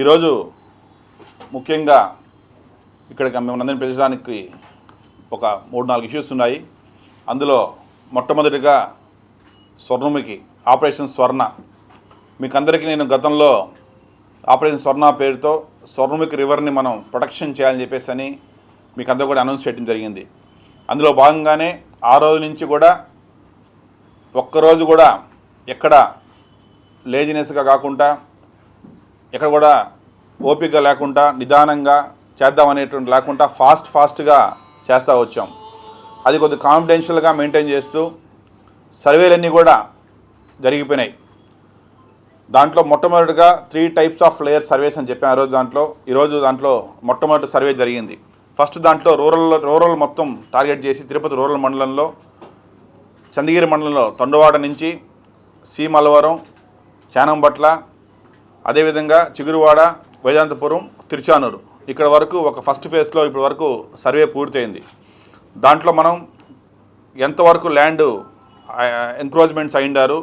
ఈరోజు ముఖ్యంగా ఇక్కడికి మిమ్మల్ని పిలిచడానికి ఒక మూడు నాలుగు ఇష్యూస్ ఉన్నాయి. అందులో మొట్టమొదటిగా స్వర్ణముఖి ఆపరేషన్ స్వర్ణ. మీకు అందరికీ నేను గతంలో ఆపరేషన్ స్వర్ణ పేరుతో స్వర్ణముఖి రివర్ని మనం ప్రొటెక్షన్ చేయాలని చెప్పేసి అని మీకు అందరూ కూడా అనౌన్స్ చేయడం జరిగింది. అందులో భాగంగానే ఆ రోజు నుంచి కూడా ఒక్కరోజు కూడా ఎక్కడ లేజినెస్గా కాకుండా ఇక్కడ కూడా ఓపిక లేకుండా నిదానంగా చేద్దామనేటువంటి లేకుండా ఫాస్ట్ ఫాస్ట్గా చేస్తూ వచ్చాం. అది కొద్ది కాన్ఫిడెన్షియల్గా మెయింటైన్ చేస్తూ సర్వేలన్నీ కూడా జరిగిపోయినాయి. దాంట్లో మొట్టమొదటిగా three types of layer surveys అని చెప్పాను ఆ రోజు దాంట్లో. ఈరోజు దాంట్లో మొట్టమొదటి సర్వే జరిగింది. ఫస్ట్ దాంట్లో రూరల్ రూరల్ మొత్తం టార్గెట్ చేసి తిరుపతి రూరల్ మండలంలో చందగిరి మండలంలో తొండవాడ నుంచి సీమలవరం చానంబట్ల అదేవిధంగా చిగురువాడ వైజాంతపురం తిరుచానూరు. ఇక్కడ వరకు ఒక ఫస్ట్ ఫేజ్లో ఇప్పటి వరకు సర్వే పూర్తయింది. దాంట్లో మనం ఎంతవరకు ల్యాండ్ ఎంక్రోచ్మెంట్స్ అయిండారు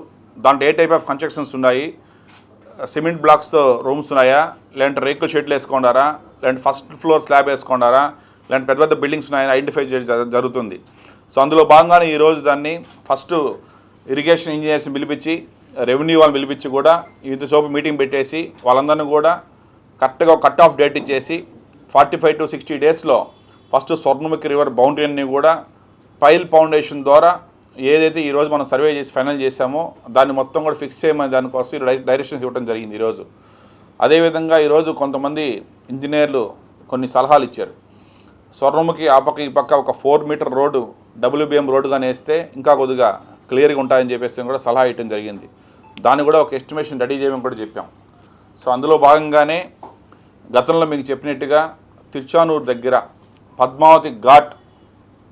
దాంట్లో ఏ టైప్ ఆఫ్ కన్స్ట్రక్షన్స్ ఉన్నాయి సిమెంట్ బ్లాక్స్తో రూమ్స్ ఉన్నాయా లేదంటే రేకుల షెడ్లు వేసుకున్నారా లేదంటే ఫస్ట్ ఫ్లోర్ స్లాబ్ వేసుకున్నారా లేదంటే పెద్ద పెద్ద బిల్డింగ్స్ ఉన్నాయని ఐడెంటిఫై చేయడం జరుగుతుంది. సో అందులో భాగంగానే ఈరోజు దాన్ని ఫస్ట్ ఇరిగేషన్ ఇంజనీర్స్ని పిలిపించి రెవెన్యూ వాళ్ళని పిలిపించి కూడా ఇంతసేపు మీటింగ్ పెట్టేసి వాళ్ళందరినీ కూడా కరెక్ట్గా కట్ ఆఫ్ డేట్ ఇచ్చేసి ఫార్టీ ఫైవ్ టు సిక్స్టీ డేస్లో ఫస్ట్ స్వర్ణముఖి రివర్ బౌండరీని కూడా పైల్ ఫౌండేషన్ ద్వారా ఏదైతే ఈరోజు మనం సర్వే చేసి ఫైనల్ చేశామో దాన్ని మొత్తం కూడా ఫిక్స్ చేయమని దానికోసం డైరెక్షన్స్ ఇవ్వడం జరిగింది ఈరోజు అదేవిధంగా ఈరోజు కొంతమంది ఇంజనీర్లు కొన్ని సలహాలు ఇచ్చారు. స్వర్ణముఖి ఆ పక్క ఈ పక్క ఒక ఫోర్ మీటర్ రోడ్డు డబ్ల్యూబిఎం రోడ్డుగా వేస్తే ఇంకా కొద్దిగా క్లియర్గా ఉంటాయని చెప్పేసి కూడా సలహా ఇవ్వడం జరిగింది. దాన్ని కూడా ఒక ఎస్టిమేషన్ రెడీ చేయమని కూడా చెప్పాం. సో అందులో భాగంగానే గతంలో మీకు చెప్పినట్టుగా తిరుచానూరు దగ్గర పద్మావతి ఘాట్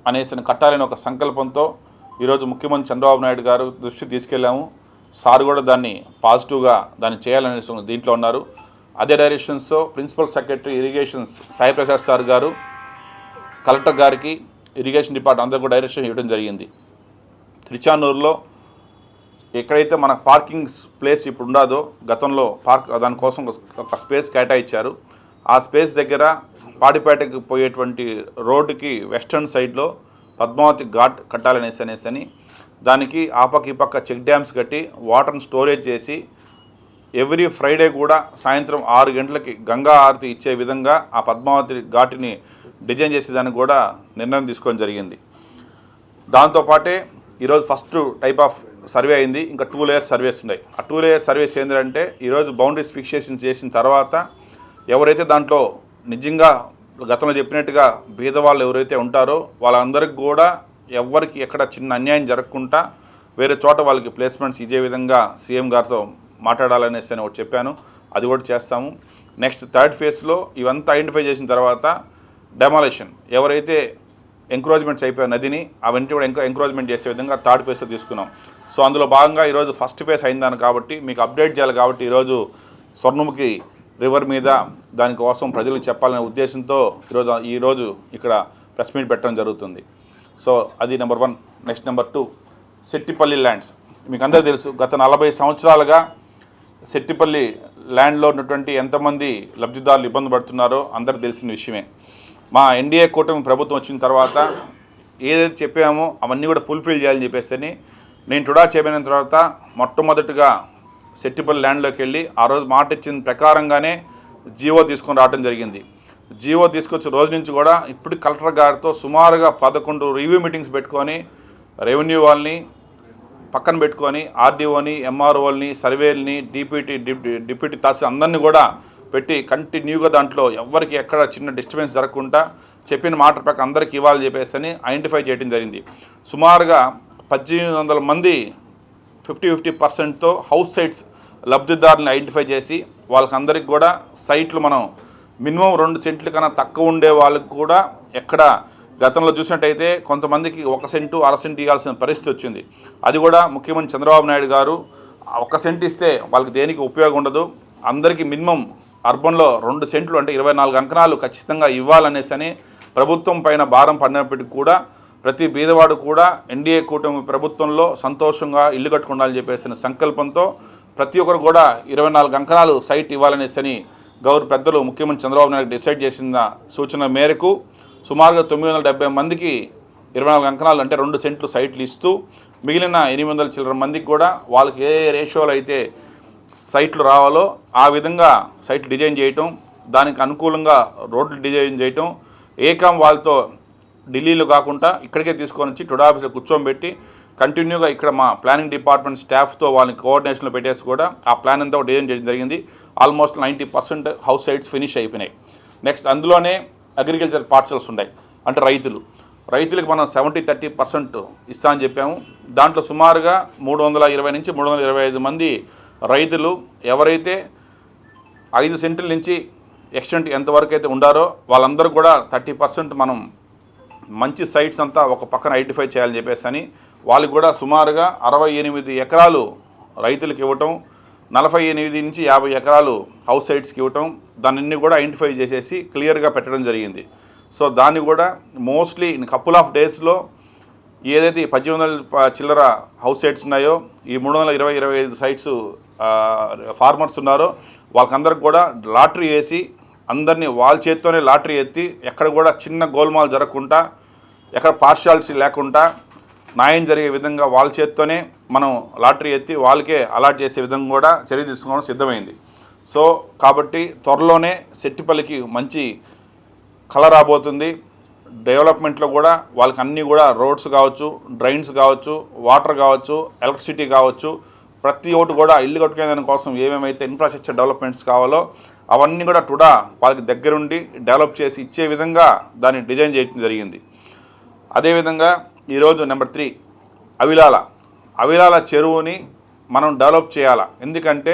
అనేసిన కట్టాలని ఒక సంకల్పంతో ఈరోజు ముఖ్యమంత్రి చంద్రబాబు నాయుడు గారు దృష్టికి తీసుకెళ్ళాము. సార్ కూడా దాన్ని పాజిటివ్గా దాన్ని చేయాలనే దీంట్లో ఉన్నారు. అదే డైరెక్షన్స్తో principal secretary irrigations Sai Prasad sir గారు కలెక్టర్ గారికి ఇరిగేషన్ డిపార్ట్మెంట్ అందరూ కూడా డైరెక్షన్ ఇవ్వడం జరిగింది. తిరుచానూరులో ఎక్కడైతే మన పార్కింగ్ ప్లేస్ ఇప్పుడు ఉండదో గతంలో పార్క్ దానికోసం ఒక- స్పేస్ కేటాయించారు. ఆ స్పేస్ దగ్గర పాడిపేటకి పోయేటువంటి రోడ్డుకి వెస్టర్న్ సైడ్లో పద్మావతి ఘాట్ కట్టాలనేసి అనేసి అని దానికి ఆ పక్క ఈ పక్క చెక్ డ్యామ్స్ కట్టి వాటర్ని స్టోరేజ్ చేసి ఎవ్రీ ఫ్రైడే కూడా సాయంత్రం ఆరు గంటలకి గంగా ఆరతి ఇచ్చే విధంగా ఆ పద్మావతి ఘాటిని డిజైన్ చేసేదానికి కూడా నిర్ణయం తీసుకోవడం జరిగింది. దాంతోపాటే ఈరోజు ఫస్ట్ టైప్ ఆఫ్ సర్వే అయింది. ఇంకా టూ లేయర్ సర్వేస్ ఉన్నాయి. ఆ టూ లేయర్ సర్వేస్ ఏంటంటే ఈరోజు బౌండరీస్ ఫిక్సేషన్ చేసిన తర్వాత ఎవరైతే దాంట్లో నిజంగా గతంలో చెప్పినట్టుగా బీదవాళ్ళు ఎవరైతే ఉంటారో వాళ్ళందరికీ కూడా ఎవరికి ఎక్కడ చిన్న అన్యాయం జరగకుండా వేరే చోట వాళ్ళకి ప్లేస్మెంట్స్ ఇచ్చే విధంగా సీఎం గారితో మాట్లాడాలనేసి అని ఒకటి చెప్పాను. అది కూడా చేస్తాము. నెక్స్ట్ థర్డ్ ఫేజ్లో ఇవంతా ఐడెంటిఫై చేసిన తర్వాత డెమాలేషన్. ఎవరైతే ఎంక్రోచ్మెంట్స్ అయిపోయాయి నదిని అవన్నీ కూడా ఇంకా ఎంక్రోచ్మెంట్ చేసే విధంగా థర్డ్ ఫేజ్లో తీసుకున్నాం. సో అందులో భాగంగా ఈరోజు ఫస్ట్ ఫేజ్ అయిందని కాబట్టి మీకు అప్డేట్ చేయాలి కాబట్టి ఈరోజు స్వర్ణముఖి రివర్ మీద దానికోసం ప్రజలకు చెప్పాలనే ఉద్దేశంతో ఈరోజు ఈరోజు ఇక్కడ ప్రెస్ మీట్ పెట్టడం జరుగుతుంది. సో అది number one next number two Settipalli lands మీకు అందరికీ తెలుసు గత నలభై సంవత్సరాలుగా సెట్టిపల్లి ల్యాండ్లో ఉన్నటువంటి ఎంతమంది లబ్ధిదారులు ఇబ్బంది పడుతున్నారో అందరికి తెలిసిన విషయమే. మా ఎన్డీఏ కూటమి ప్రభుత్వం వచ్చిన తర్వాత ఏదైతే చెప్పామో అవన్నీ కూడా ఫుల్ఫిల్ చేయాలని చెప్పేసి నేను టుడా చెప్పిన తర్వాత మొట్టమొదటిగా సెట్టిపల్లి ల్యాండ్లోకి వెళ్ళి ఆ రోజు మాట ఇచ్చిన ప్రకారంగానే జీవో తీసుకొని రావడం జరిగింది. జీవో తీసుకొచ్చిన రోజు నుంచి కూడా ఇప్పుడు కలెక్టర్ గారితో సుమారుగా పదకొండు రివ్యూ మీటింగ్స్ పెట్టుకొని రెవెన్యూ వాళ్ళని పక్కన పెట్టుకొని ఆర్డీఓని ఎంఆర్ఓల్ని సర్వేల్ని డిప్యూటీ డిప్యూటీ తహసీల్ అందరినీ కూడా పెట్టి కంటిన్యూగా దాంట్లో ఎవరికి ఎక్కడ చిన్న డిస్టర్బెన్స్ జరగకుండా చెప్పిన మాట ప్రకారం అందరికి ఇవ్వాలని చెప్పేసి అని ఐడెంటిఫై చేయడం జరిగింది. సుమారుగా పద్దెనిమిది వందల మంది ఫిఫ్టీ ఫిఫ్టీ పర్సెంట్తో హౌస్ సైట్స్ లబ్ధిదారుని ఐడెంటిఫై చేసి వాళ్ళకందరికి కూడా సైట్లు మనం మినిమం రెండు సెంట్ల కన్నా తక్కువ ఉండే వాళ్ళకి కూడా ఎక్కడ గతంలో చూసినట్టయితే కొంతమందికి ఒక సెంటు అర సెంటు ఇవ్వాల్సిన పరిస్థితి వచ్చింది. అది కూడా ముఖ్యమంత్రి చంద్రబాబు నాయుడు గారు ఒక సెంట్ ఇస్తే వాళ్ళకి దేనికి ఉపయోగం ఉండదు. అందరికీ మినిమం అర్బన్లో రెండు సెంట్లు అంటే ఇరవై నాలుగు అంకణాలు ఖచ్చితంగా ఇవ్వాలనేసి అని ప్రభుత్వం పైన భారం పడినప్పటికీ కూడా ప్రతి బీదవాడు కూడా ఎన్డీఏ కూటమి ప్రభుత్వంలో సంతోషంగా ఇల్లు కట్టుకుండాలని చెప్పేసిన సంకల్పంతో ప్రతి ఒక్కరు కూడా ఇరవై నాలుగు అంకణాలు సైట్ ఇవ్వాలనేసి అని గౌరవ పెద్దలు ముఖ్యమంత్రి చంద్రబాబు నాయుడు డిసైడ్ చేసిన సూచన మేరకు సుమారుగా తొమ్మిది వందల డెబ్బై మందికి ఇరవై నాలుగు అంకణాలు అంటే రెండు సెంట్లు సైట్లు ఇస్తూ మిగిలిన ఎనిమిది వందల చిల్లర మందికి కూడా వాళ్ళకి ఏ రేషియోలు అయితే సైట్లు రావాలో ఆ విధంగా సైట్లు డిజైన్ చేయటం దానికి అనుకూలంగా రోడ్లు డిజైన్ చేయటం ఏకం వాళ్ళతో ఢిల్లీలో కాకుండా ఇక్కడికే తీసుకొని వచ్చి టుడా ఆఫీస్లో కూర్చోబెట్టి కంటిన్యూగా ఇక్కడ మా ప్లానింగ్ డిపార్ట్మెంట్ స్టాఫ్తో వాళ్ళని కోఆర్డినేషన్లో పెట్టేసి కూడా ఆ ప్లాన్ అంతా డిజైన్ చేయడం జరిగింది. Almost ninety percent house sites finish అయిపోయినాయి. నెక్స్ట్ అందులోనే అగ్రికల్చర్ పార్సల్స్ ఉన్నాయి. అంటే రైతులు. రైతులకు మనం సెవెంటీ థర్టీ పర్సెంట్ ఇస్తా అని చెప్పాము. దాంట్లో సుమారుగా మూడు వందల ఇరవై నుంచి మూడు వందల ఇరవై ఐదు మంది రైతులు ఎవరైతే ఐదు సెంట్ల నుంచి ఎక్స్టెంట్ ఎంతవరకు అయితే ఉండారో వాళ్ళందరూ కూడా థర్టీ పర్సెంట్ మనం మంచి సైట్స్ అంతా ఒక పక్కన ఐడెంటిఫై చేయాలని చెప్పేసి అని వాళ్ళకి కూడా సుమారుగా అరవై ఎనిమిది ఎకరాలు రైతులకు ఇవ్వటం నలభై ఎనిమిది నుంచి యాభై ఎకరాలు హౌస్ సైట్స్కి ఇవ్వటం దాన్ని కూడా ఐడెంటిఫై చేసేసి క్లియర్గా పెట్టడం జరిగింది. సో దాన్ని కూడా మోస్ట్లీ ఇన్ కపుల్ ఆఫ్ డేస్లో ఏదైతే ఈ పద్దెనిమిది వందల చిల్లర హౌస్ సైట్స్ ఉన్నాయో ఈ మూడు వందల ఇరవై ఇరవై ఐదు సైట్స్ ఫార్మర్స్ ఉన్నారో వాళ్ళకందరికి కూడా లాటరీ వేసి అందరినీ వాళ్ళ చేత్తోనే లాటరీ ఎత్తి ఎక్కడ కూడా చిన్న గోల్మాల్ జరగకుండా ఎక్కడ పార్షాలిటీ లేకుండా న్యాయం జరిగే విధంగా వాళ్ళ చేత్తోనే మనం లాటరీ ఎత్తి వాళ్ళకే అలాట్ చేసే విధంగా కూడా చర్య తీసుకోవడం సిద్ధమైంది. సో కాబట్టి త్వరలోనే సెట్టిపల్లికి మంచి కళ రాబోతుంది. డెవలప్మెంట్లో కూడా వాళ్ళకి అన్నీ కూడా రోడ్స్ కావచ్చు డ్రైన్స్ కావచ్చు వాటర్ కావచ్చు ఎలక్ట్రిసిటీ కావచ్చు ప్రతి ఒక్కటి కూడా ఇల్లు కట్టుకునే దానికోసం ఏమేమైతే ఇన్ఫ్రాస్ట్రక్చర్ డెవలప్మెంట్స్ కావాలో అవన్నీ కూడా టుడా వాళ్ళకి దగ్గరుండి డెవలప్ చేసి ఇచ్చే విధంగా దాన్ని డిజైన్ చేయడం జరిగింది. అదేవిధంగా ఈరోజు నెంబర్ త్రీ అవిలాల. అవిలాల చెరువుని మనం డెవలప్ చేయాలా? ఎందుకంటే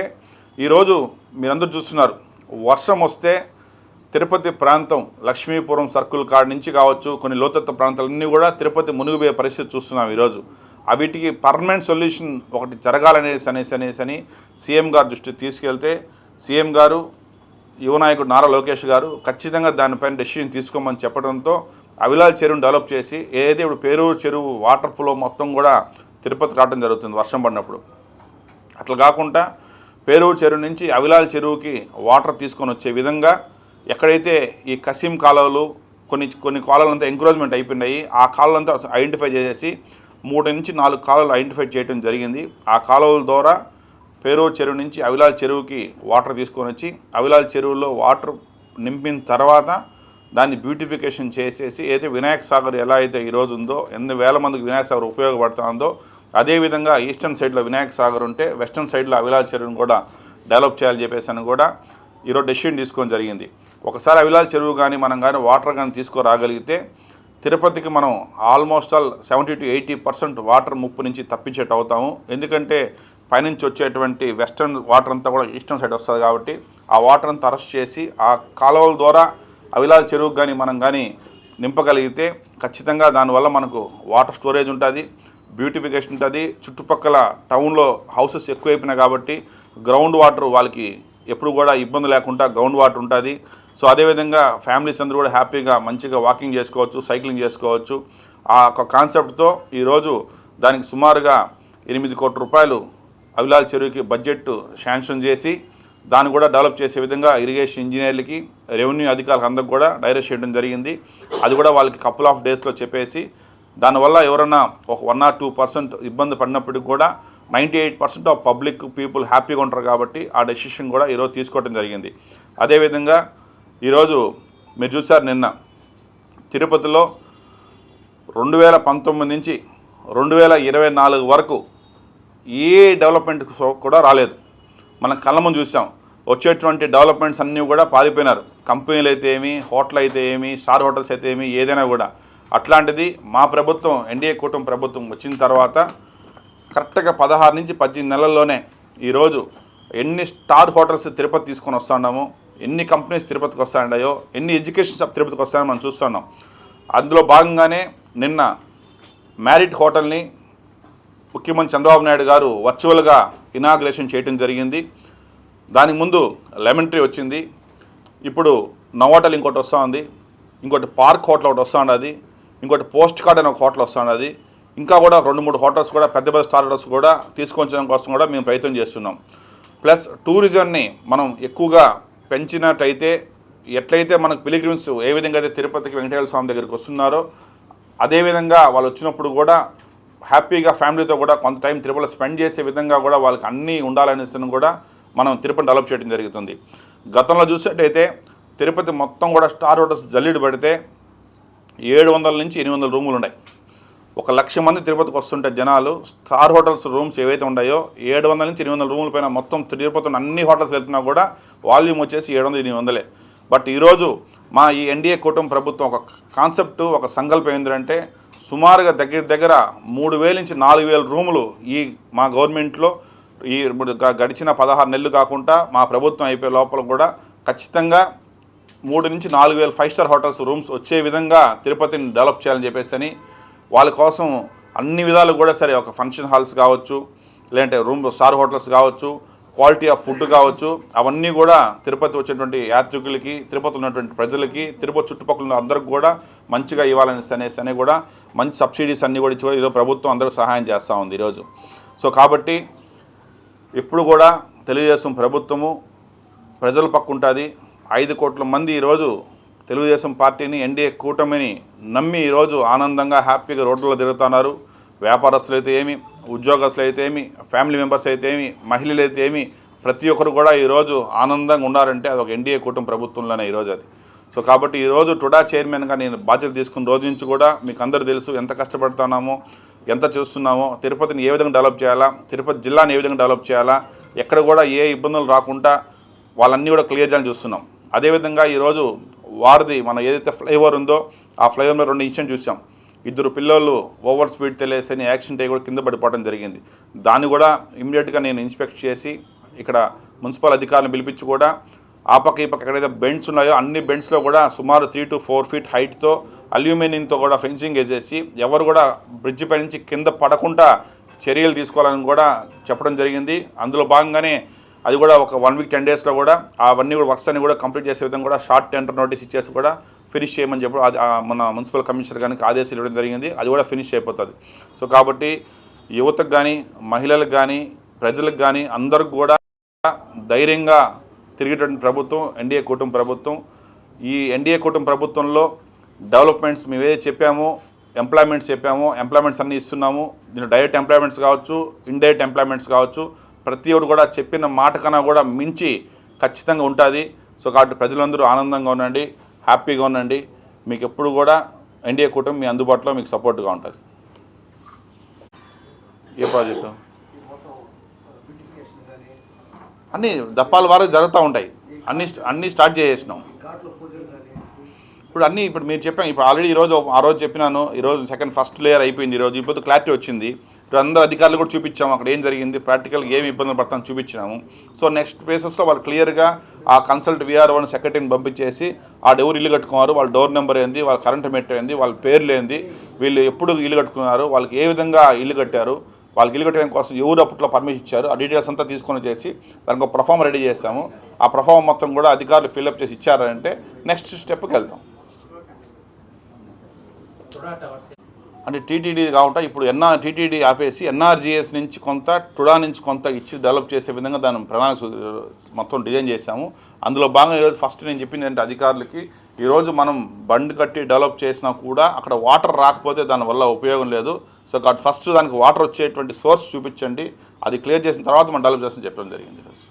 ఈరోజు మీరందరూ చూస్తున్నారు వర్షం వస్తే తిరుపతి ప్రాంతం లక్ష్మీపురం సర్కిల్ కాడ నుంచి కావచ్చు కొన్ని లోతత్వ ప్రాంతాలన్నీ కూడా తిరుపతి మునిగిపోయే పరిస్థితి చూస్తున్నాం ఈరోజు. అవిటికి పర్మనెంట్ సొల్యూషన్ ఒకటి జరగాలనేసి అనేసి అనేసి అని సీఎం గారు దృష్టికి తీసుకెళ్తే సీఎం గారు యువ నాయకుడు నారా లోకేష్ గారు ఖచ్చితంగా దానిపైన డెసిషన్ తీసుకోమని చెప్పడంతో అవిలాల్ చెరువును డెవలప్ చేసి ఏదైతే ఇప్పుడు పేరూరు చెరువు వాటర్ ఫ్లో మొత్తం కూడా తిరుపతి రావడం జరుగుతుంది వర్షం పడినప్పుడు. అట్లా కాకుండా పేరూరు చెరువు నుంచి అవిలాల్ చెరువుకి వాటర్ తీసుకొని వచ్చే విధంగా ఎక్కడైతే ఈ కసీం కాలువలు కొన్ని కొన్ని కాలువలంతా ఎంకరేజ్మెంట్ అయిపోయినాయి ఆ కాలువలంతా ఐడెంటిఫై చేసేసి మూడు నుంచి నాలుగు కాలువలు ఐడెంటిఫై చేయడం జరిగింది. ఆ కాలువల ద్వారా పేరో చెరువు నుంచి అవిలాల్ చెరువుకి వాటర్ తీసుకొని వచ్చి అవిలాల్ చెరువులో వాటర్ నింపిన తర్వాత దాన్ని బ్యూటిఫికేషన్ చేసేసి అయితే వినాయక సాగర్ ఎలా అయితే ఈరోజు ఉందో ఎన్ని వేల మందికి వినాయక సాగర్ ఉపయోగపడుతుందో అదేవిధంగా ఈస్టర్న్ సైడ్లో వినాయక సాగర్ ఉంటే వెస్టర్న్ సైడ్లో అవిలాల్ చెరువును కూడా డెవలప్ చేయాలని చెప్పేసి అని కూడా ఈరోజు డెసిషన్ తీసుకోవడం జరిగింది. ఒకసారి అవిలాల్ చెరువు కానీ మనం కానీ వాటర్ కానీ తీసుకురాగలిగితే తిరుపతికి మనం almost all seventy to eighty percent water ముప్పు నుంచి తప్పించేట్టు అవుతాము. ఎందుకంటే పైనుంచి వచ్చేటువంటి వెస్ట్రన్ వాటర్ అంతా కూడా ఈస్టర్న్ సైడ్ వస్తుంది కాబట్టి ఆ వాటర్ అంతా అరెస్ట్ చేసి ఆ కాలువల ద్వారా అవిలాల చెరువుకు కానీ మనం కానీ నింపగలిగితే ఖచ్చితంగా దానివల్ల మనకు వాటర్ స్టోరేజ్ ఉంటుంది బ్యూటిఫికేషన్ ఉంటుంది. చుట్టుపక్కల టౌన్లో హౌసెస్ ఎక్కువైపోయినాయి కాబట్టి గ్రౌండ్ వాటర్ వాళ్ళకి ఎప్పుడు కూడా ఇబ్బంది లేకుండా గ్రౌండ్ వాటర్ ఉంటుంది. సో అదేవిధంగా ఫ్యామిలీస్ అందరూ కూడా హ్యాపీగా మంచిగా వాకింగ్ చేసుకోవచ్చు సైక్లింగ్ చేసుకోవచ్చు. ఆ ఒక కాన్సెప్ట్తో ఈరోజు దానికి సుమారుగా ఎనిమిది కోట్ల రూపాయలు అవిలాల్ చెరువుకి బడ్జెట్ శాంక్షన్ చేసి దాన్ని కూడా డెవలప్ చేసే విధంగా ఇరిగేషన్ ఇంజనీర్లకి రెవెన్యూ అధికారులకు అందరికి కూడా డైరెక్ట్ చేయడం జరిగింది. అది కూడా వాళ్ళకి కపుల్ ఆఫ్ డేస్లో చెప్పేసి దానివల్ల ఎవరన్నా ఒక వన్ ఆర్ టూ పర్సెంట్ ఇబ్బంది పడినప్పటికి కూడా ninety eight percent of public people హ్యాపీగా ఉంటారు కాబట్టి ఆ డెసిషన్ కూడా ఈరోజు తీసుకోవడం జరిగింది. అదేవిధంగా ఈరోజు మీరు చూసారు నిన్న తిరుపతిలో రెండు వేల పంతొమ్మిది నుంచి రెండు వేల ఇరవై నాలుగు వరకు ఏ డెవలప్మెంట్ కూడా రాలేదు. మనం కళ్ళము చూసాం వచ్చేటువంటి డెవలప్మెంట్స్ అన్నీ కూడా పారిపోయినారు. కంపెనీలు అయితే ఏమి హోటల్ అయితే ఏమి స్టార్ హోటల్స్ అయితే ఏమి ఏదైనా కూడా. అట్లాంటిది మా ప్రభుత్వం ఎన్డీఏ కూటమి ప్రభుత్వం వచ్చిన తర్వాత కరెక్ట్గా పదహారు నుంచి పద్దెనిమిది నెలల్లోనే ఈరోజు ఎన్ని స్టార్ హోటల్స్ తిరుపతి తీసుకొని వస్తున్నాము ఎన్ని కంపెనీస్ తిరుపతికి వస్తాయో ఎన్ని ఎడ్యుకేషన్ సబ్ తిరుపతికి వస్తాయని మనం చూస్తున్నాం. అందులో భాగంగానే నిన్న మ్యారిట్ హోటల్ని ముఖ్యమంత్రి చంద్రబాబు నాయుడు గారు వర్చువల్గా ఇనాగ్రేషన్ చేయడం జరిగింది. దానికి ముందు లెమన్ ట్రీ వచ్చింది. ఇప్పుడు నవోటల్ ఇంకోటి వస్తూ ఉంది ఇంకోటి పార్క్ హోటల్ ఒకటి వస్తూ ఉన్నది ఇంకోటి పోస్ట్ కార్డ్ అనే ఒక హోటల్ వస్తూ ఉన్నది ఇంకా కూడా రెండు మూడు హోటల్స్ కూడా పెద్ద పెద్ద స్టార్ హోటల్స్ కూడా తీసుకొచ్చడం కోసం కూడా మేము ప్రయత్నం చేస్తున్నాం. ప్లస్ టూరిజంని మనం ఎక్కువగా పెంచినట్టయితే ఎట్లయితే మనకు పిలిగ్రిమ్స్ ఏ విధంగా అయితే తిరుపతికి వెంకటేశ్వర స్వామి దగ్గరికి వస్తున్నారో అదేవిధంగా వాళ్ళు వచ్చినప్పుడు కూడా హ్యాపీగా ఫ్యామిలీతో కూడా కొంత టైం తిరుపతిలో స్పెండ్ చేసే విధంగా కూడా వాళ్ళకి అన్నీ ఉండాలనేసి కూడా మనం తిరుపతి డెవలప్ చేయడం జరుగుతుంది. గతంలో చూసినట్టయితే తిరుపతి మొత్తం కూడా స్టార్ హోటల్స్ జల్లిడు పడితే ఏడు వందల నుంచి ఎనిమిది వందల రూములు ఉన్నాయి. ఒక లక్ష మంది తిరుపతికి వస్తుంటే జనాలు స్టార్ హోటల్స్ రూమ్స్ ఏవైతే ఉన్నాయో ఏడు వందల నుంచి ఎనిమిది వందల రూముల పైన మొత్తం తిరుపతి ఉన్న అన్ని హోటల్స్ వెళ్తున్నా కూడా వాల్యూమ్ వచ్చేసి ఏడు వందల ఎనిమిది వందలే. బట్ ఈరోజు మా ఈ ఎన్డీఏ కుటుంబ ప్రభుత్వం ఒక కాన్సెప్ట్ ఒక సంకల్పం ఏంటంటే సుమారుగా దగ్గర దగ్గర మూడు వేల నుంచి నాలుగు వేల రూములు ఈ మా గవర్నమెంట్లో ఈ గ- గడిచిన పదహారు నెలలు కాకుండా మా ప్రభుత్వం అయిపోయే లోపల కూడా ఖచ్చితంగా మూడు నుంచి నాలుగు వేల ఫైవ్ స్టార్ హోటల్స్ రూమ్స్ వచ్చే విధంగా తిరుపతిని డెవలప్ చేయాలని చెప్పేసి అని వాళ్ళ కోసం అన్ని విధాలు కూడా సరే ఒక ఫంక్షన్ హాల్స్ కావచ్చు లేదంటే రూమ్ స్టార్ హోటల్స్ కావచ్చు క్వాలిటీ ఆఫ్ ఫుడ్ కావచ్చు అవన్నీ కూడా తిరుపతి వచ్చినటువంటి యాత్రికులకి తిరుపతి ఉన్నటువంటి ప్రజలకి తిరుపతి చుట్టుపక్కల అందరికి కూడా మంచిగా ఇవ్వాలని అనేసి అని కూడా మంచి సబ్సిడీస్ అన్నీ కూడా ఇచ్చి కూడా ఈరోజు ప్రభుత్వం అందరికి సహాయం చేస్తూ ఉంది ఈరోజు. సో కాబట్టి ఇప్పుడు కూడా తెలుగుదేశం ప్రభుత్వము ప్రజల పక్కుంటుంది ఐదు కోట్ల మంది ఈరోజు తెలుగుదేశం పార్టీని ఎన్డీఏ కూటమిని నమ్మి ఈరోజు ఆనందంగా హ్యాపీగా రోడ్లలో తిరుగుతున్నారు. వ్యాపారస్తులు అయితే ఏమి ఉద్యోగస్తులు అయితే ఏమి ఫ్యామిలీ మెంబర్స్ అయితే ఏమి మహిళలు అయితే ఏమి ప్రతి ఒక్కరు కూడా ఈరోజు ఆనందంగా ఉన్నారంటే అది ఒక ఎన్డీఏ కూటమి ప్రభుత్వంలోనే ఈరోజు అది. సో కాబట్టి ఈరోజు టుడా చైర్మన్గా నేను బాధ్యత తీసుకున్న రోజు నుంచి కూడా మీకు అందరూ తెలుసు ఎంత కష్టపడుతున్నామో ఎంత చూస్తున్నామో తిరుపతిని ఏ విధంగా డెవలప్ చేయాలా తిరుపతి జిల్లాని ఏ విధంగా డెవలప్ చేయాలా ఎక్కడ కూడా ఏ ఇబ్బందులు రాకుండా వాళ్ళన్నీ కూడా క్లియర్ చేయాలని చూస్తున్నాం. అదేవిధంగా ఈరోజు వారిది మన ఏదైతే ఫ్లైఓవర్ ఉందో ఆ ఫ్లైఓవర్లో రెండు ఇన్సిడెంట్ చూసాం. ఇద్దరు పిల్లలు ఓవర్ స్పీడ్ తెలియసని యాక్సిడెంట్ అయ్యి కూడా కింద పడిపోవడం జరిగింది. దాన్ని కూడా ఇమ్మీడియట్గా నేను ఇన్స్పెక్ట్ చేసి ఇక్కడ మున్సిపల్ అధికారులను పిలిపించి కూడా ఆ పక్క ఈ పక్క ఎక్కడైతే బెండ్స్ ఉన్నాయో అన్ని బెండ్స్లో కూడా సుమారు త్రీ టు ఫోర్ ఫీట్ హైట్తో అల్యూమినియంతో కూడా ఫెన్సింగ్ వేసేసి ఎవరు కూడా బ్రిడ్జ్ పై నుంచి కింద పడకుండా చర్యలు తీసుకోవాలని కూడా చెప్పడం జరిగింది. అందులో భాగంగానే అది కూడా ఒక వన్ వీక్ టెన్ డేస్లో కూడా అవన్నీ కూడా వర్క్స్ అన్ని కూడా కంప్లీట్ చేసే విధంగా కూడా షార్ట్ టెండర్ నోటీస్ ఇచ్చేసి కూడా ఫినిష్ చేయమని చెప్పి అది మన మున్సిపల్ కమిషనర్ గారికి ఆదేశాలు ఇవ్వడం జరిగింది. అది కూడా ఫినిష్ అయిపోతుంది. సో కాబట్టి యువతకు కానీ మహిళలకు కానీ ప్రజలకు కానీ అందరికి కూడా ధైర్యంగా తిరిగేటువంటి ప్రభుత్వం ఎన్డీఏ కూటమి ప్రభుత్వం ఈ ఎన్డీఏ కూటమి ప్రభుత్వంలో డెవలప్మెంట్స్ మేము ఏదైతే చెప్పామో ఎంప్లాయ్మెంట్స్ చెప్పామో ఎంప్లాయ్మెంట్స్ అన్నీ ఇస్తున్నాము. దీని డైరెక్ట్ ఎంప్లాయ్మెంట్స్ కావచ్చు ఇండైరెక్ట్ ఎంప్లాయ్మెంట్స్ కావచ్చు ప్రతి ఒక్కరు కూడా చెప్పిన మాట కన్నా కూడా మించి ఖచ్చితంగా ఉంటుంది. సో కాబట్టి ప్రజలందరూ ఆనందంగా ఉండండి హ్యాపీగా ఉండండి. మీకు ఎప్పుడు కూడా ఎన్డీఏ కూటమి మీ అందుబాటులో మీకు సపోర్ట్గా ఉంటుంది. ఏ ప్రాజెక్టు? అన్నీ దప్పాల వారు జరుగుతూ ఉంటాయి. అన్నీ అన్నీ స్టార్ట్ చేసేసినాం. ఇప్పుడు అన్నీ ఇప్పుడు మీరు చెప్పాం ఇప్పుడు ఆల్రెడీ ఈరోజు ఆ రోజు చెప్పినాను ఈరోజు సెకండ్ ఫస్ట్ లేయర్ అయిపోయింది ఈరోజు ఇప్పుడు క్లారిటీ వచ్చింది. అందరూ అధికారులు కూడా చూపించాము అక్కడ ఏం జరిగింది ప్రాక్టికల్గా ఏమి ఇబ్బందులు పడతామని చూపించినాము. సో నెక్స్ట్ ప్లేసెస్లో వాళ్ళు క్లియర్గా ఆ కన్సల్ట్ విఆర్ వన్ సెక్రటరీని పంపించేసి ఆ ఎవరు ఇల్లు కట్టుకున్నారు. వాళ్ళ డోర్ నెంబర్ ఏంది వాళ్ళ కరెంట్ మెట్ ఏంది వాళ్ళ పేర్లు ఏంది వీళ్ళు ఎప్పుడు ఇల్లు కట్టుకున్నారు వాళ్ళకి ఏ విధంగా ఇల్లు కట్టారు వాళ్ళకి ఇల్లు కట్టడం కోసం ఎవరు అప్పట్లో పర్మిషన్ ఇచ్చారు ఆ డీటెయిల్స్ అంతా తీసుకొని చేసి దానికి ఒక ప్రఫామ్ రెడీ చేసాము ఆ ప్రఫామ్ మొత్తం కూడా అధికారులు ఫిల్అప్ చేసి ఇచ్చారంటే నెక్స్ట్ స్టెప్కి వెళ్తాం. అంటే టీటీడీ కాకుండా ఇప్పుడు ఎన్ఆర్ టీటీడీ ఆపేసి ఎన్ఆర్జీఎస్ నుంచి కొంత టుడా నుంచి కొంత ఇచ్చి డెవలప్ చేసే విధంగా దాని ప్రణాళిక మొత్తం డిజైన్ చేశాము. అందులో భాగంగా ఈరోజు ఫస్ట్ నేను చెప్పింది ఏంటంటే అధికారులకి ఈరోజు మనం బండ్ కట్టి డెవలప్ చేసినా కూడా అక్కడ వాటర్ రాకపోతే దానివల్ల ఉపయోగం లేదు. సో కాబట్టి ఫస్ట్ దానికి వాటర్ వచ్చేటువంటి సోర్స్ చూపించండి. అది క్లియర్ చేసిన తర్వాత మనం డెవలప్ చేస్తామని చెప్పడం జరిగింది ఈరోజు.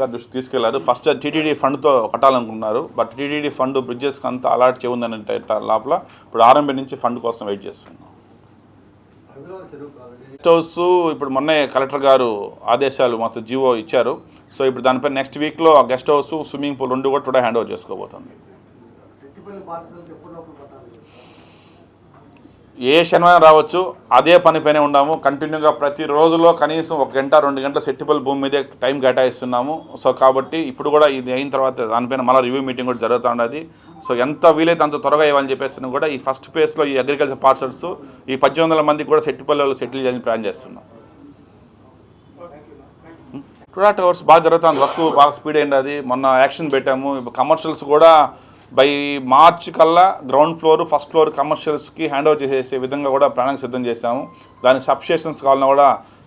గారి దృష్టికి తీసుకెళ్ళారు. ఫస్ట్ టీటీడీ ఫండ్తో కట్టాలనుకున్నారు. బట్ టీటీడీ ఫండ్ బ్రిడ్జెస్కి అంతా అలాట్ చేయందని లోపల? ఇప్పుడు ఆర్ఎంబీ నుంచి ఫండ్ కోసం వెయిట్ చేస్తున్నాం. గెస్ట్ హౌస్ ఇప్పుడు మొన్నే కలెక్టర్ గారు ఆదేశాలు మొత్తం జీవో ఇచ్చారు. సో ఇప్పుడు దానిపై నెక్స్ట్ వీక్లో ఆ గెస్ట్ హౌస్ స్విమ్మింగ్ పూల్ రెండు కూడా టుడే హ్యాండ్ ఓవర్ చేసుకోబోతుంది. ఏ శనివారం రావచ్చు అదే పనిపైనే ఉన్నాము కంటిన్యూగా ప్రతి రోజులో కనీసం ఒక గంట రెండు గంటల సెట్టిపల్ భూమి మీదే టైం కేటాయిస్తున్నాము. సో కాబట్టి ఇప్పుడు కూడా ఇది అయిన తర్వాత దానిపైన మళ్ళీ రివ్యూ మీటింగ్ కూడా జరుగుతూ ఉన్నది సో ఎంత వీలైతే అంత త్వరగా ఇవ్వాలని చెప్పేసి కూడా ఈ ఫస్ట్ ఫేజ్లో ఈ అగ్రికల్చర్ పార్సల్స్ ఈ పద్దెనిమిది వందల మందికి కూడా సెట్టిపల్లిలో సెటిల్ చేయాలని ప్లాన్ చేస్తున్నాం. Hmm? టూ అవర్స్ బాగా జరుగుతుంది వర్క్ బాగా స్పీడ్ అయింది అది. మొన్న యాక్షన్ పెట్టాము. ఇప్పుడు కమర్షియల్స్ కూడా బై మార్చ్ కల్లా గ్రౌండ్ ఫ్లోర్ ఫస్ట్ ఫ్లోర్ కమర్షియల్స్కి హ్యాండ్ ఓవర్ చేసే విధంగా కూడా ప్రణాళిక సిద్ధం చేశాము. దానికి సబ్స్టేషన్స్ కావాలన్నా కూడా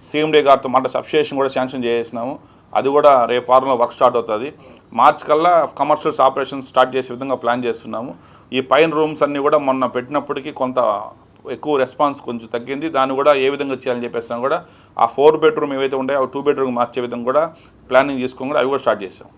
సీఎండీ గారితో మాట సబ్స్టేషన్ కూడా శాంక్షన్ చేసేసినాము అది కూడా రేపు వారంలో వర్క్ స్టార్ట్ అవుతుంది. మార్చ్ కల్లా కమర్షియల్స్ ఆపరేషన్ స్టార్ట్ చేసే విధంగా ప్లాన్ చేస్తున్నాము. ఈ పైన రూమ్స్ అన్నీ కూడా మొన్న పెట్టినప్పటికీ కొంత ఎక్కువ రెస్పాన్స్ కొంచెం తగ్గింది. దాన్ని కూడా ఏ విధంగా చేయాలని చెప్పేసినా కూడా ఆ ఫోర్ బెడ్రూమ్ ఏవైతే ఉంటాయో ఆ టూ బెడ్రూమ్ మార్చే విధంగా కూడా ప్లానింగ్ తీసుకొని కూడా అవి కూడా స్టార్ట్ చేసాం